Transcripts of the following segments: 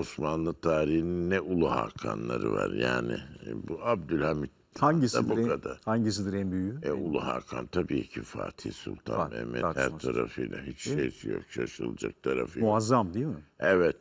Osmanlı tarihinin ne Ulu Hakanları var yani. E, Bu Abdülhamit Hangisidir, da bu en, kadar. hangisidir en büyüğü? E, Ulu Hakan tabii ki Fatih Sultan Fatih, Mehmet Fatih her tarafıyla hiç şeysi yok şaşılacak tarafı. Muazzam değil mi? Evet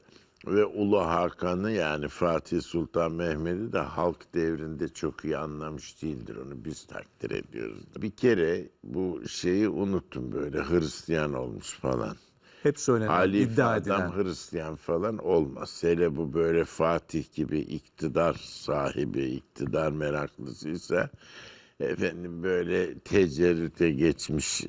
ve Ulu Hakan'ı yani Fatih Sultan Mehmet'i de halk devrinde çok iyi anlamış değildir. Onu biz takdir ediyoruz. Bir kere bu şeyi unuttum böyle Hristiyan olmuş falan. Hep söylenen, Halife iddia adam edilen. Hristiyan falan olmaz. Hele bu böyle Fatih gibi iktidar sahibi, iktidar meraklısıysa efendim böyle tecerrüte geçmiş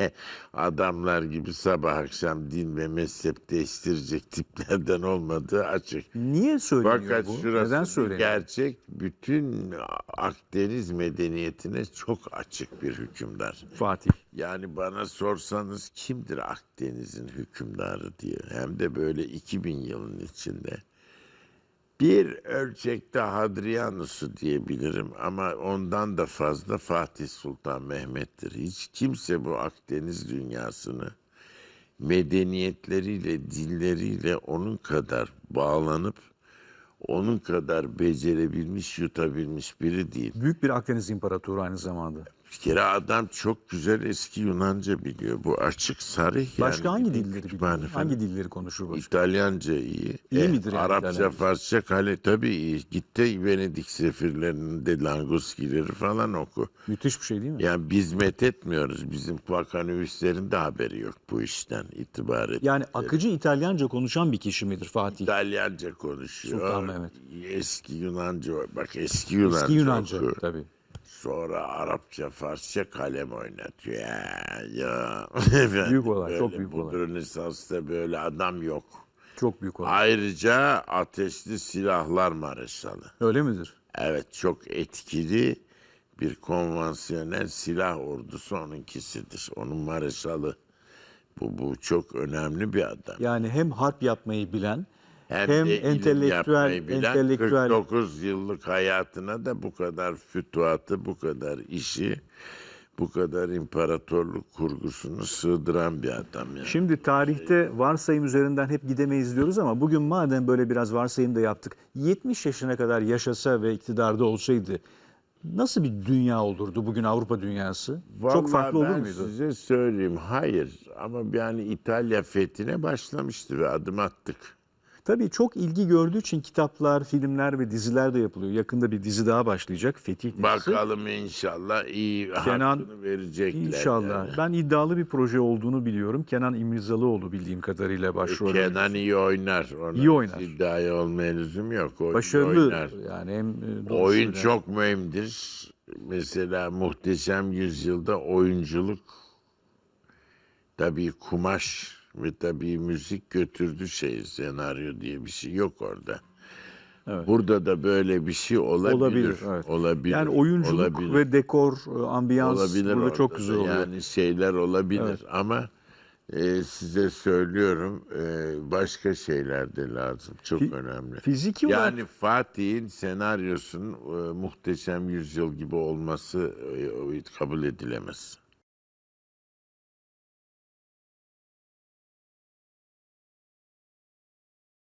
adamlar gibi sabah akşam din ve mezhep değiştirecek tiplerden olmadığı açık. Niye söyleniyor Fakat bu? şurası Neden söyleniyor? gerçek bütün Akdeniz medeniyetine çok açık bir hükümdar. Fatih. Yani bana sorsanız kimdir Akdeniz'in hükümdarı diye hem de böyle 2000 yılın içinde. Bir ölçekte Hadrianus'u diyebilirim ama ondan da fazla Fatih Sultan Mehmet'tir. Hiç kimse bu Akdeniz dünyasını medeniyetleriyle, dilleriyle onun kadar bağlanıp onun kadar becerebilmiş, yutabilmiş biri değil. Büyük bir Akdeniz İmparatoru aynı zamanda. Bir kere adam çok güzel eski Yunanca biliyor. Bu açık sarih yani. Başka hangi dilleri biliyor? falan. Hangi dilleri konuşur başka? İtalyanca iyi. İyi midir yani Arapça, İtalyanca? Farsça, kale tabii iyi. Gitti Venedik sefirlerinde Langoskileri falan oku. Müthiş bir şey değil mi? Yani biz met etmiyoruz. Bizim vakanüvislerin de haberi yok bu işten itibar et. Yani akıcı İtalyanca konuşan bir kişi midir Fatih? İtalyanca konuşuyor. Sultan Mehmet. Eski Yunanca, bak eski Yunanca, Eski Yunanca oku. tabii. Sonra Arapça, Farsça kalem oynatıyor. Ya, ya. Büyük olay, böyle çok büyük bu olay. Rönesans'ta böyle adam yok. Çok büyük olay. Ayrıca ateşli silahlar mareşalı. Öyle midir? Evet çok etkili bir konvansiyonel silah ordusu onunkisidir. Onun mareşalı. Bu, bu çok önemli bir adam. Yani hem harp yapmayı bilen hem, de ilim entelektüel bilen entelektüel 49 yıllık hayatına da bu kadar fütuhatı, bu kadar işi, bu kadar imparatorluk kurgusunu sığdıran bir adam. Yani. Şimdi tarihte varsayım üzerinden hep gidemeyiz diyoruz ama bugün madem böyle biraz varsayım da yaptık. 70 yaşına kadar yaşasa ve iktidarda olsaydı nasıl bir dünya olurdu bugün Avrupa dünyası? Çok Vallahi farklı olur ben muydu? size söyleyeyim hayır ama yani İtalya fethine başlamıştı ve adım attık. Tabii çok ilgi gördüğü için kitaplar, filmler ve diziler de yapılıyor. Yakında bir dizi daha başlayacak. Fetih dizisi. Bakalım inşallah iyi Kenan, verecekler. İnşallah. yani. Ben iddialı bir proje olduğunu biliyorum. Kenan İmirzalıoğlu bildiğim kadarıyla başrol. Kenan iyi oynar. Ona İyi oynar. İddiaya olmaya lüzum yok. O iyi Başarılı oynar. yani hem e, Oyun doğuşuyla- çok mühimdir. Mesela Muhteşem Yüzyılda oyunculuk tabii kumaş ve tabii müzik götürdü şey senaryo diye bir şey yok orada. Evet. Burada da böyle bir şey olabilir. Olabilir, evet. Olabilir. Yani oyunculuk olabilir. ve dekor, e, ambiyans olabilir burada çok güzel oluyor. Yani şeyler olabilir Evet. ama e, size söylüyorum e, başka şeyler de lazım. Çok Fi- önemli. Fiziki olarak Yani Fatih'in senaryosunun e, muhteşem yüzyıl gibi olması e, kabul edilemez.